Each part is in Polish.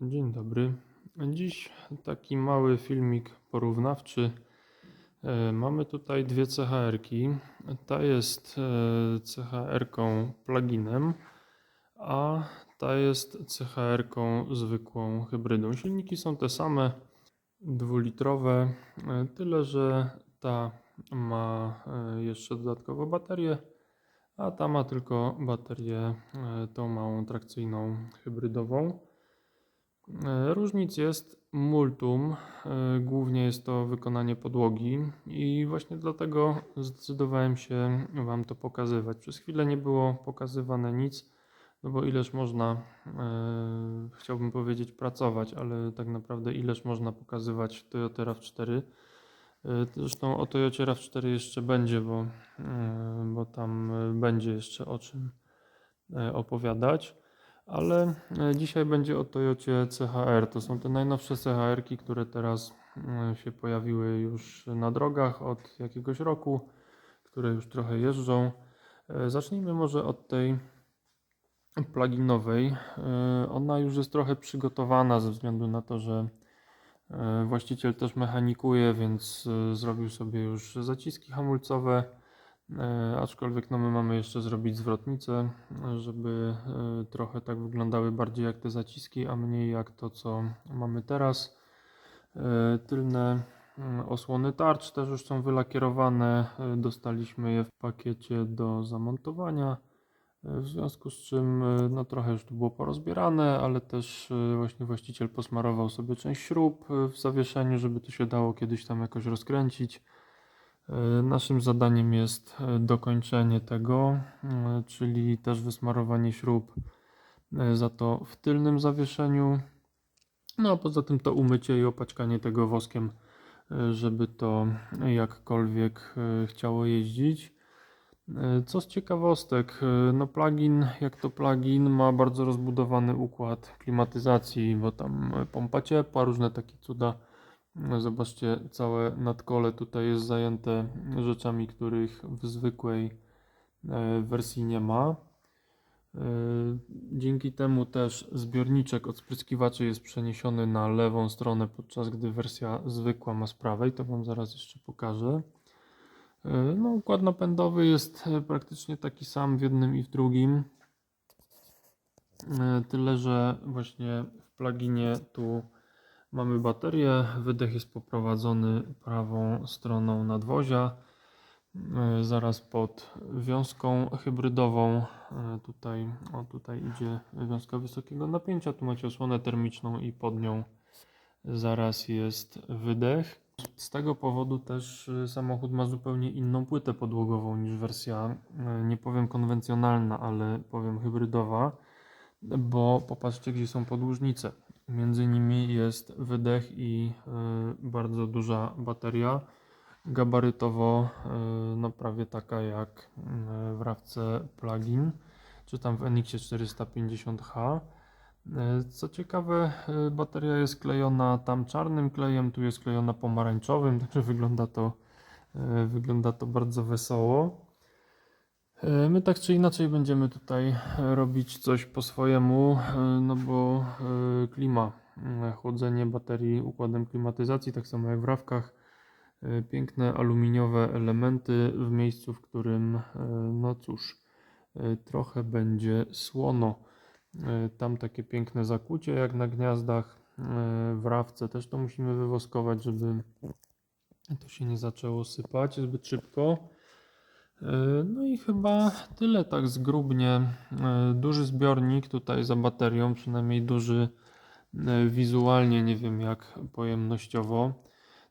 Dzień dobry. Dziś taki mały filmik porównawczy. E, Mamy tutaj dwie CHR-ki. Ta jest e, CHR-ką pluginem, a ta jest CHR-ką zwykłą hybrydą. Silniki są te same, dwulitrowe, e, tyle że ta ma jeszcze dodatkowo baterię, a ta ma tylko baterię tą małą trakcyjną hybrydową. E, Różnic jest multum, e, głównie jest to wykonanie podłogi i właśnie dlatego zdecydowałem się Wam to pokazywać. Przez chwilę nie było pokazywane nic, no bo ileż można, e, chciałbym powiedzieć pracować, ale tak naprawdę ileż można pokazywać Toyota RAV4. E, Zresztą o Toyocie RAV4 jeszcze będzie, bo, bo tam będzie jeszcze o czym opowiadać. Ale e, dzisiaj będzie o Toyocie CHR. To są te najnowsze CHR-ki, które teraz e, się pojawiły już na drogach od jakiegoś roku, które już trochę jeżdżą. E, Zacznijmy może od tej pluginowej. Ona już jest trochę przygotowana ze względu na to, że właściciel też mechanikuje, więc zrobił sobie już zaciski hamulcowe. E, aczkolwiek no my mamy jeszcze zrobić zwrotnicę, żeby e, trochę tak wyglądały bardziej jak te zaciski, a mniej jak to, co mamy teraz. E, tylne osłony tarcz też już są wylakierowane. Dostaliśmy je w pakiecie do zamontowania. W związku z czym no trochę już tu było porozbierane, ale też właśnie właściciel posmarował sobie część śrub w zawieszeniu, żeby to się dało kiedyś tam jakoś rozkręcić. E, Naszym zadaniem jest e, dokończenie tego, e, czyli też wysmarowanie śrub za to w tylnym zawieszeniu. No a poza tym to umycie i opaćkanie tego woskiem, żeby to jakkolwiek chciało jeździć. Co z ciekawostek, no plugin jak to plugin ma bardzo rozbudowany układ klimatyzacji, bo tam pompa ciepła, różne takie cuda. No, Zobaczcie, całe nadkole tutaj jest zajęte rzeczami, których w zwykłej e, wersji nie ma. E, Dzięki temu też zbiorniczek od spryskiwaczy jest przeniesiony na lewą stronę, podczas gdy wersja zwykła ma z prawej. To Wam zaraz jeszcze pokażę. E, No, układ napędowy jest praktycznie taki sam w jednym i w drugim. Tyle, że właśnie w pluginie tu mamy baterię, wydech jest poprowadzony prawą stroną nadwozia, e, zaraz pod wiązką hybrydową. e, Tutaj, o, tutaj idzie wiązka wysokiego napięcia, tu macie osłonę termiczną i pod nią zaraz jest wydech. Z tego powodu też e, samochód ma zupełnie inną płytę podłogową niż wersja, nie powiem konwencjonalna, ale powiem hybrydowa, bo popatrzcie, gdzie są podłużnice. Między nimi jest wydech i e, bardzo duża bateria. Gabarytowo e, no prawie taka jak e, w rawce plugin, czy tam w NX 450H. E, Co ciekawe, bateria jest klejona tam czarnym klejem, tu jest klejona pomarańczowym, także wygląda to, wygląda to bardzo wesoło. E, My tak czy inaczej będziemy tutaj e, robić coś po swojemu, e, no bo klima, chłodzenie baterii układem klimatyzacji, tak samo jak w rawkach, piękne aluminiowe elementy w miejscu, w którym, no cóż, trochę będzie słono. Tam takie piękne zakłucie jak na gniazdach, w rawce też to musimy wywoskować, żeby to się nie zaczęło sypać zbyt szybko. E, No i chyba tyle tak zgrubnie. E, Duży zbiornik tutaj za baterią, przynajmniej duży e, wizualnie, nie wiem jak pojemnościowo.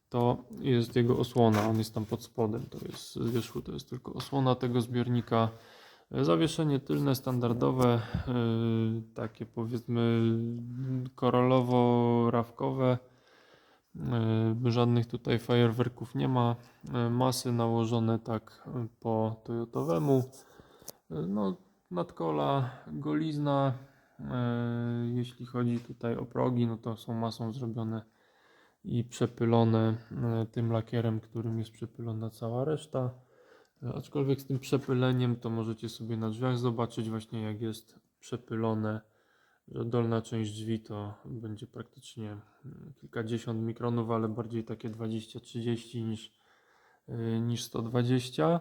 To jest jego osłona, on jest tam pod spodem, to jest z wierzchu, to jest tylko osłona tego zbiornika. Zawieszenie tylne, standardowe, takie powiedzmy koralowo-rawkowe. E, Żadnych tutaj fajerwerków nie ma. E, Masy nałożone tak e, po Toyotowemu. No, nadkola, golizna. Jeśli chodzi tutaj o progi, no to są masą zrobione i przepylone tym lakierem, którym jest przepylona cała reszta. Aczkolwiek z tym przepyleniem to możecie sobie na drzwiach zobaczyć właśnie jak jest przepylone że dolna część drzwi to będzie praktycznie mm, kilkadziesiąt mikronów, ale bardziej takie 20-30 niż, y, niż 120.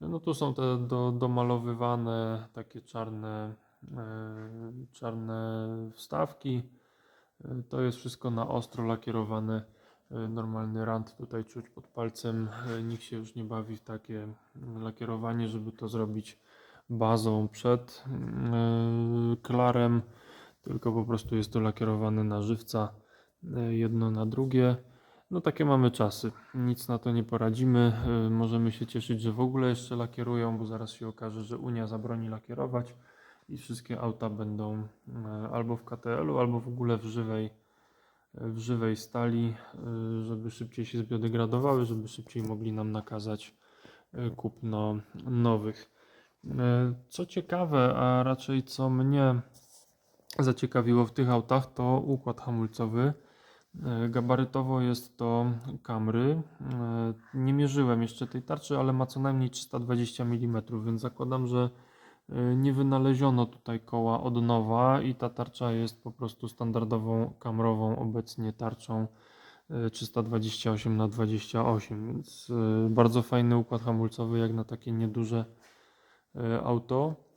No tu są te do, domalowywane takie czarne, e, czarne wstawki. E, To jest wszystko na ostro lakierowane. Normalny rand tutaj czuć pod palcem. Nikt się już nie bawi w takie mm, lakierowanie, żeby to zrobić bazą przed mm, klarem, tylko po prostu jest to lakierowane na żywca e, jedno na drugie. No takie mamy czasy. Nic na to nie poradzimy. E, Możemy się cieszyć, że w ogóle jeszcze lakierują, bo zaraz się okaże, że Unia zabroni lakierować i wszystkie auta będą e, albo w KTL-u, albo w ogóle w żywej, w żywej stali, żeby szybciej się zbiodegradowały, żeby szybciej mogli nam nakazać kupno nowych. Co ciekawe, a raczej co mnie zaciekawiło w tych autach, to układ hamulcowy. E, Gabarytowo jest to Camry. E, Nie mierzyłem jeszcze tej tarczy, ale ma co najmniej 320 mm, więc zakładam, że e, nie wynaleziono tutaj koła od nowa i ta tarcza jest po prostu standardową kamrową obecnie tarczą e, 328 na 28 więc bardzo fajny układ hamulcowy jak na takie nieduże auto.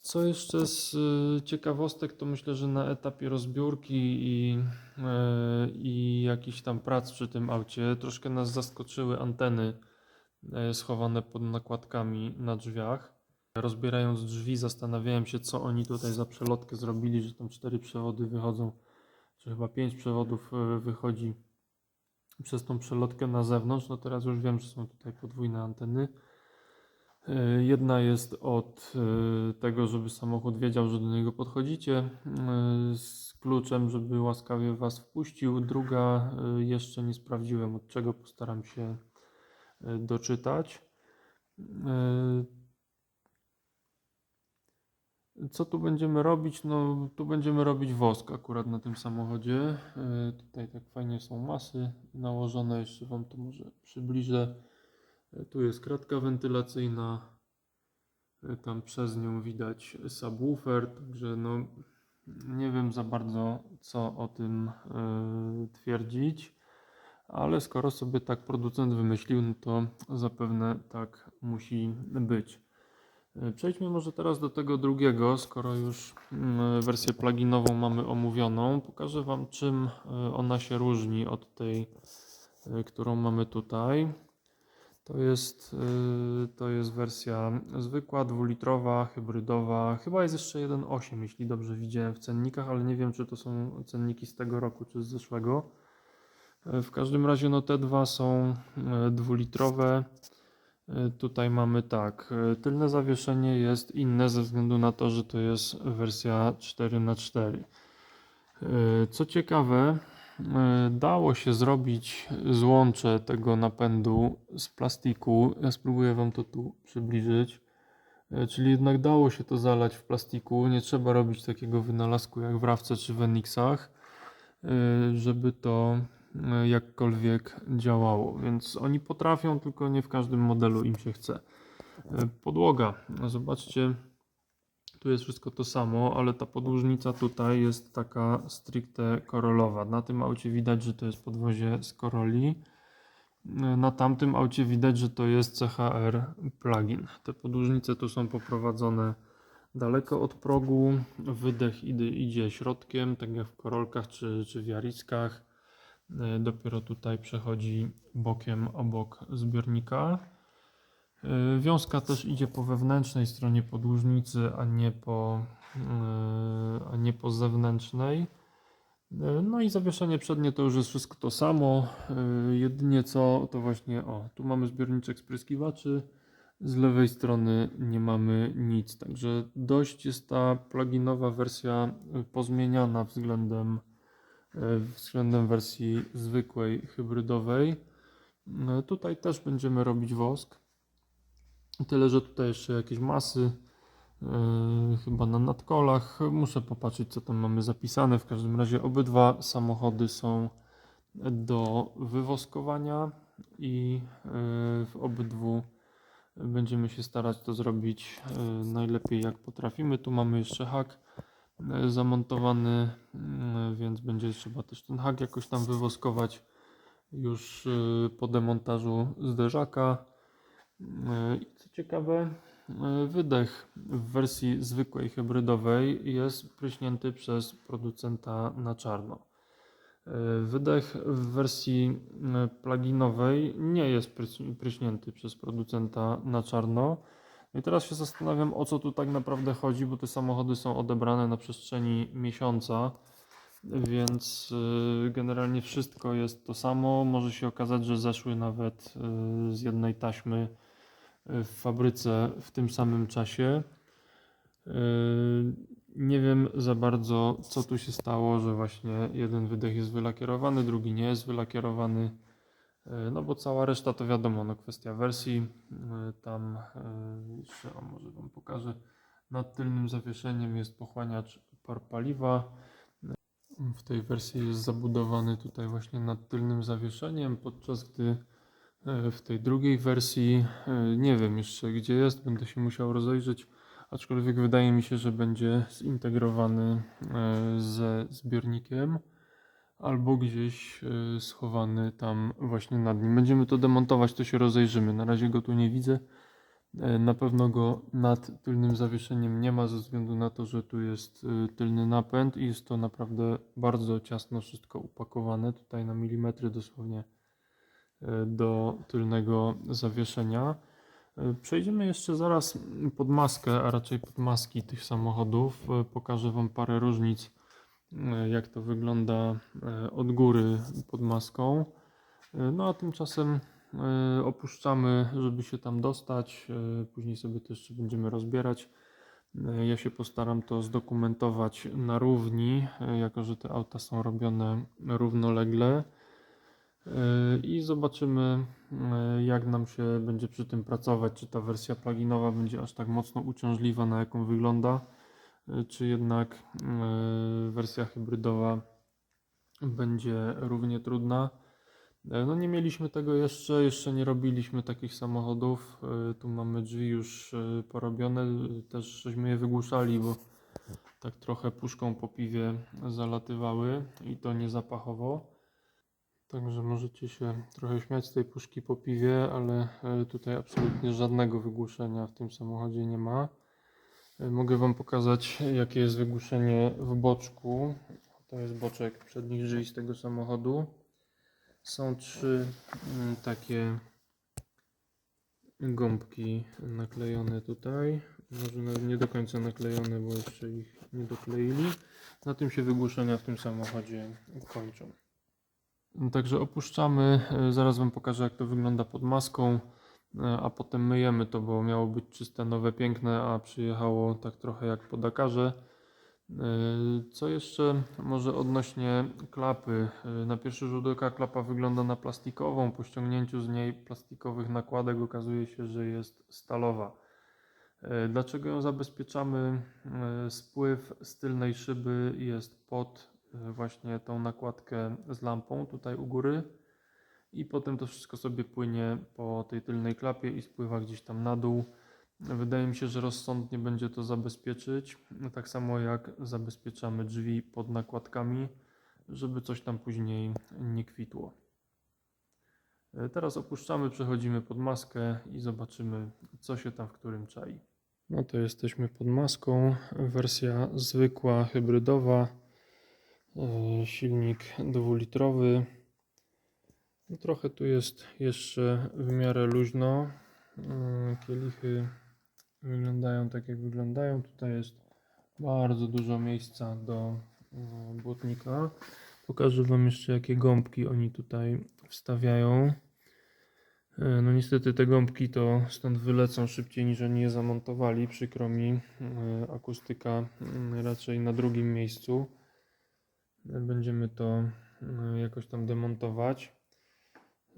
Co jeszcze z y, ciekawostek, to myślę, że na etapie rozbiórki i, e, i jakichś tam prac przy tym aucie troszkę nas zaskoczyły anteny e, schowane pod nakładkami na drzwiach. Rozbierając drzwi, zastanawiałem się, co oni tutaj za przelotkę zrobili, że tam cztery przewody wychodzą, czy chyba pięć przewodów e, wychodzi przez tą przelotkę na zewnątrz. No teraz już wiem, że są tutaj podwójne anteny. E, Jedna jest od e, tego, żeby samochód wiedział, że do niego podchodzicie e, z kluczem, żeby łaskawie Was wpuścił. Druga jeszcze nie sprawdziłem, od czego postaram się doczytać. Co tu będziemy robić? No, tu będziemy robić wosk akurat na tym samochodzie. Tutaj tak fajnie są masy nałożone. Jeszcze Wam to może przybliżę. Tu jest kratka wentylacyjna. Tam przez nią widać subwoofer, także no nie wiem za bardzo co o tym e, twierdzić, ale skoro sobie tak producent wymyślił, no to zapewne tak musi być. E, Przejdźmy może teraz do tego drugiego, skoro już mm, wersję pluginową mamy omówioną. Pokażę Wam czym e, ona się różni od tej, którą mamy tutaj. To jest, y, to jest wersja zwykła, dwulitrowa, hybrydowa. Chyba jest jeszcze 1.8, jeśli dobrze widziałem w cennikach, ale nie wiem, czy to są cenniki z tego roku, czy z zeszłego. Y, W każdym razie, no te dwa są y, dwulitrowe. Y, Tutaj mamy tak, tylne zawieszenie jest inne ze względu na to, że to jest wersja 4x4. Y, Co ciekawe, dało się zrobić złącze tego napędu z plastiku. Ja spróbuję Wam to tu przybliżyć. Y, Czyli jednak dało się to zalać w plastiku. Nie trzeba robić takiego wynalazku jak w Rawce czy w Enixach, y, żeby to jakkolwiek działało. Więc oni potrafią, tylko nie w każdym modelu im się chce. Podłoga. Zobaczcie, tu jest wszystko to samo, ale ta podłużnica tutaj jest taka stricte korolowa. Na tym aucie widać, że to jest podwozie z Koroli. Na tamtym aucie widać, że to jest CHR plugin. Te podłużnice tu są poprowadzone daleko od progu. Wydech idzie, środkiem, tak jak w Korolkach czy, czy w Jariskach. E, Dopiero tutaj przechodzi bokiem obok zbiornika. E, Wiązka też idzie po wewnętrznej stronie podłużnicy, a nie po, e, a nie po zewnętrznej. E, No i zawieszenie przednie to już jest wszystko to samo. Jedynie co to właśnie, o, tu mamy zbiorniczek spryskiwaczy. Z lewej strony nie mamy nic, także dość jest ta pluginowa wersja pozmieniana względem, względem wersji zwykłej, hybrydowej. Tutaj też będziemy robić wosk. Tyle, że tutaj jeszcze jakieś masy, yy, chyba na nadkolach. Muszę popatrzeć, co tam mamy zapisane. W każdym razie obydwa samochody są do wywoskowania i yy, w obydwu będziemy się starać to zrobić yy, najlepiej jak potrafimy. Tu mamy jeszcze hak zamontowany, mm, więc będzie trzeba też ten hak jakoś tam wywoskować już e, po demontażu zderzaka. E, co ciekawe, e, wydech w wersji zwykłej hybrydowej jest pryśnięty przez producenta na czarno. E, Wydech w wersji pluginowej nie jest pryśnięty przez producenta na czarno. I teraz się zastanawiam, o co tu tak naprawdę chodzi, bo te samochody są odebrane na przestrzeni miesiąca, więc generalnie wszystko jest to samo. Może się okazać, że zeszły nawet z jednej taśmy w fabryce w tym samym czasie. Y, Nie wiem za bardzo, co tu się stało, że właśnie jeden wydech jest wylakierowany, drugi nie jest wylakierowany. E, No bo cała reszta to wiadomo, no kwestia wersji. E, Tam e, jeszcze, o może Wam pokażę, nad tylnym zawieszeniem jest pochłaniacz par paliwa. E, W tej wersji jest zabudowany tutaj właśnie nad tylnym zawieszeniem, podczas gdy e, w tej drugiej wersji e, nie wiem jeszcze gdzie jest, będę się musiał rozejrzeć, aczkolwiek wydaje mi się, że będzie zintegrowany e, ze zbiornikiem albo gdzieś y, schowany tam właśnie nad nim. Będziemy to demontować, to się rozejrzymy. Na razie go tu nie widzę. E, Na pewno go nad tylnym zawieszeniem nie ma, ze względu na to, że tu jest tylny napęd i jest to naprawdę bardzo ciasno wszystko upakowane. Tutaj na milimetry dosłownie e, do tylnego zawieszenia. E, Przejdziemy jeszcze zaraz pod maskę, a raczej pod maski tych samochodów. E, Pokażę Wam parę różnic e, jak to wygląda od góry pod maską. No a tymczasem opuszczamy, żeby się tam dostać. Później sobie to jeszcze będziemy rozbierać. Ja się postaram to zdokumentować na równi, jako że te auta są robione równolegle. E, I zobaczymy, e, jak nam się będzie przy tym pracować. Czy ta wersja pluginowa będzie aż tak mocno uciążliwa, na jaką wygląda y, czy jednak y, wersja hybrydowa będzie równie trudna. No nie mieliśmy tego jeszcze, jeszcze nie robiliśmy takich samochodów. Tu mamy drzwi już porobione, też żeśmy je wygłuszali, bo tak trochę puszką po piwie zalatywały i to nie zapachowo. Także możecie się trochę śmiać z tej puszki po piwie, ale e, tutaj absolutnie żadnego wygłuszenia w tym samochodzie nie ma. E, Mogę Wam pokazać, jakie jest wygłuszenie w boczku. To jest boczek przednich drzwi z tego samochodu. Są trzy mm, takie gąbki naklejone tutaj. Może nie do końca naklejone, bo jeszcze ich nie dokleili. Na tym się wygłuszenia w tym samochodzie kończą. Także opuszczamy. E, Zaraz Wam pokażę, jak to wygląda pod maską. E, a potem myjemy to, bo miało być czyste, nowe, piękne, a przyjechało tak trochę jak po Dakarze. E, Co jeszcze może odnośnie klapy? Na pierwszy rzut oka klapa wygląda na plastikową. Po ściągnięciu z niej plastikowych nakładek okazuje się, że jest stalowa. Dlaczego ją zabezpieczamy? Spływ z tylnej szyby jest pod właśnie tą nakładkę z lampą tutaj u góry i potem to wszystko sobie płynie po tej tylnej klapie i spływa gdzieś tam na dół. Wydaje mi się, że rozsądnie będzie to zabezpieczyć, tak samo jak zabezpieczamy drzwi pod nakładkami, żeby coś tam później nie kwitło. E, Teraz opuszczamy, przechodzimy pod maskę i zobaczymy, co się tam w którym czai. No to jesteśmy pod maską. Wersja zwykła, hybrydowa. E, Silnik dwulitrowy. No trochę tu jest jeszcze w miarę luźno. Mm, Kielichy wyglądają tak jak wyglądają. Tutaj jest bardzo dużo miejsca do mm, błotnika. Pokażę Wam jeszcze jakie gąbki oni tutaj wstawiają. E, No niestety te gąbki to stąd wylecą szybciej niż oni je zamontowali. Przykro mi, e, akustyka mm, raczej na drugim miejscu. Będziemy to e, jakoś tam demontować.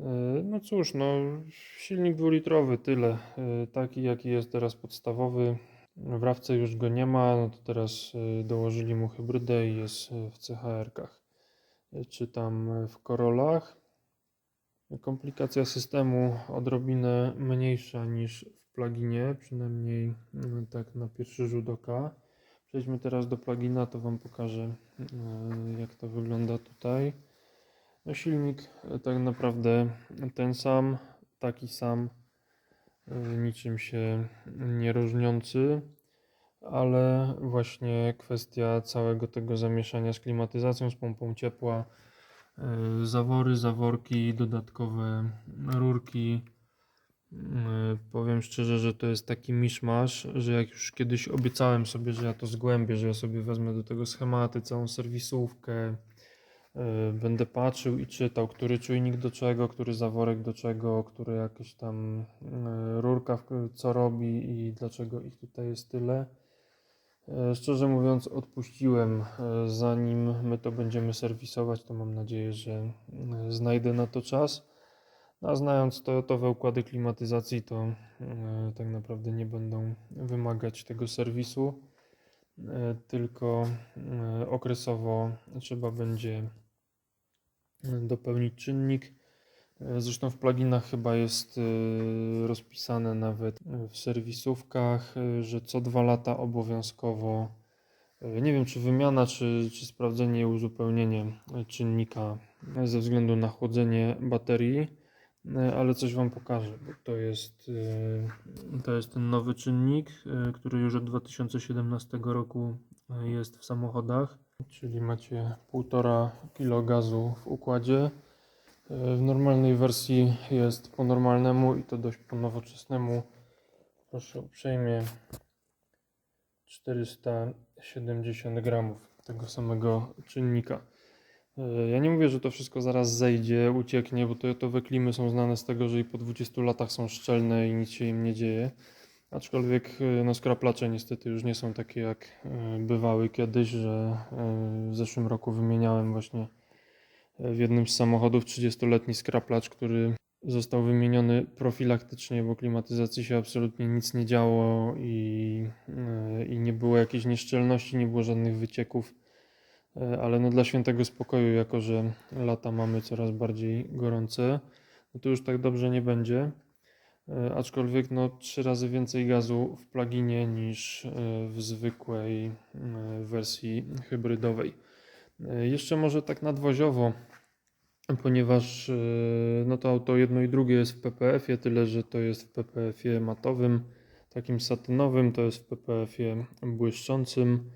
E, No cóż, no silnik dwulitrowy, tyle. E, Taki jaki jest teraz podstawowy. W Rawce już go nie ma, no to teraz e, dołożyli mu hybrydę i jest w CHR-kach. Czy tam w Corolach. Komplikacja systemu odrobinę mniejsza niż w pluginie, przynajmniej mm, tak na pierwszy rzut oka. Przejdźmy teraz do plugina, to Wam pokażę e, jak to wygląda tutaj. No silnik e, tak naprawdę ten sam, taki sam, e, niczym się nie różniący, ale właśnie kwestia całego tego zamieszania z klimatyzacją, z pompą ciepła, zawory, zaworki, dodatkowe rurki. E, Powiem szczerze, że to jest taki miszmasz, że jak już kiedyś obiecałem sobie, że ja to zgłębię, że ja sobie wezmę do tego schematy, całą serwisówkę, e, będę patrzył i czytał, który czujnik do czego, który zaworek do czego, który jakieś tam e, rurka co robi i dlaczego ich tutaj jest tyle. Szczerze mówiąc, odpuściłem. Zanim my to będziemy serwisować, to mam nadzieję, że znajdę na to czas. A znając Toyotowe układy klimatyzacji, to e, tak naprawdę nie będą wymagać tego serwisu, e, tylko e, okresowo trzeba będzie dopełnić czynnik. Zresztą w pluginach chyba jest rozpisane nawet w serwisówkach, że co dwa lata obowiązkowo, nie wiem czy wymiana, czy, czy sprawdzenie i uzupełnienie czynnika ze względu na chłodzenie baterii, ale coś Wam pokażę, bo to jest, e, to jest ten nowy czynnik, e, który już od 2017 roku e, jest w samochodach, czyli macie 1,5 kg gazu w układzie. E, W normalnej wersji jest po normalnemu i to dość po nowoczesnemu. Proszę uprzejmie 470 gramów tego samego czynnika. E, Ja nie mówię, że to wszystko zaraz zejdzie, ucieknie, bo Toyotowe klimy są znane z tego, że i po 20 latach są szczelne i nic się im nie dzieje. Aczkolwiek e, no, skraplacze niestety już nie są takie jak e, bywały kiedyś, że w zeszłym roku wymieniałem właśnie w jednym z samochodów 30-letni skraplacz, który został wymieniony profilaktycznie, bo klimatyzacji się absolutnie nic nie działo i, i nie było jakiejś nieszczelności, nie było żadnych wycieków. E, Ale no dla świętego spokoju, jako że lata mamy coraz bardziej gorące, no to już tak dobrze nie będzie. E, Aczkolwiek no trzy razy więcej gazu w pluginie niż e, w zwykłej wersji hybrydowej. Jeszcze może tak nadwoziowo, ponieważ no to auto jedno i drugie jest w PPF-ie, tyle że to jest w PPF-ie matowym, takim satynowym, to jest w PPF-ie błyszczącym.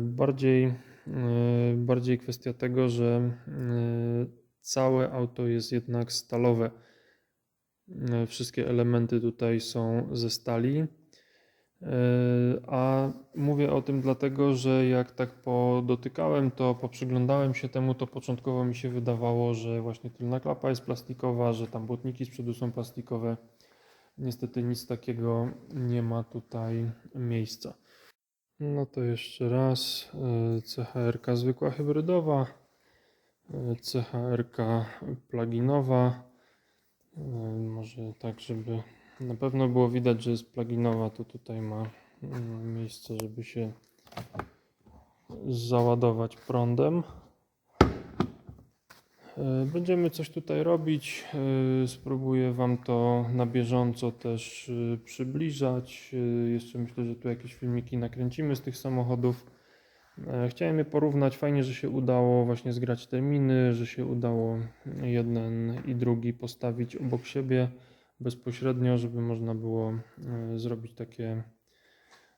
Bardziej, bardziej kwestia tego, że e, całe auto jest jednak stalowe. E, Wszystkie elementy tutaj są ze stali. E, A mówię o tym dlatego, że jak tak podotykałem, to poprzyglądałem się temu, to początkowo mi się wydawało, że właśnie tylna klapa jest plastikowa, że tam błotniki z przodu są plastikowe. Niestety nic takiego nie ma tutaj miejsca. No to jeszcze raz e, CHR zwykła hybrydowa, e, CHR pluginowa. E, Może tak, żeby na pewno było widać, że jest pluginowa, to tutaj ma mm, miejsce, żeby się załadować prądem. E, Będziemy coś tutaj robić. e, Spróbuję Wam to na bieżąco też e, przybliżać. Jeszcze myślę, że tu jakieś filmiki nakręcimy z tych samochodów. Chciałem je porównać. Fajnie, że się udało właśnie zgrać terminy, że się udało jeden i drugi postawić obok siebie bezpośrednio, żeby można było zrobić takie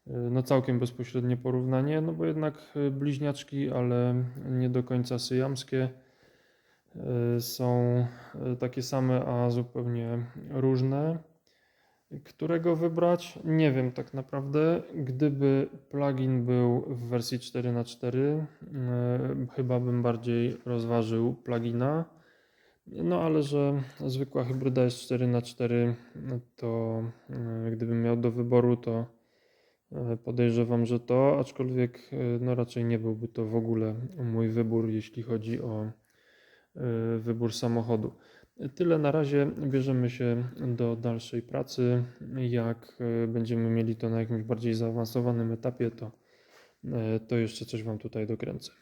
no całkiem bezpośrednie porównanie, no bo jednak bliźniaczki, ale nie do końca syjamskie są e, takie same, a zupełnie różne. Którego wybrać? Nie wiem tak naprawdę. Gdyby plugin był w wersji 4x4, e, chyba bym bardziej rozważył plugina. No ale że zwykła hybryda jest 4x4, no to gdybym miał do wyboru, to podejrzewam, że to, aczkolwiek no raczej nie byłby to w ogóle mój wybór, jeśli chodzi o wybór samochodu. Tyle na razie. Bierzemy się do dalszej pracy. Jak e, będziemy mieli to na jakimś bardziej zaawansowanym etapie, to, e, to jeszcze coś Wam tutaj dokręcę.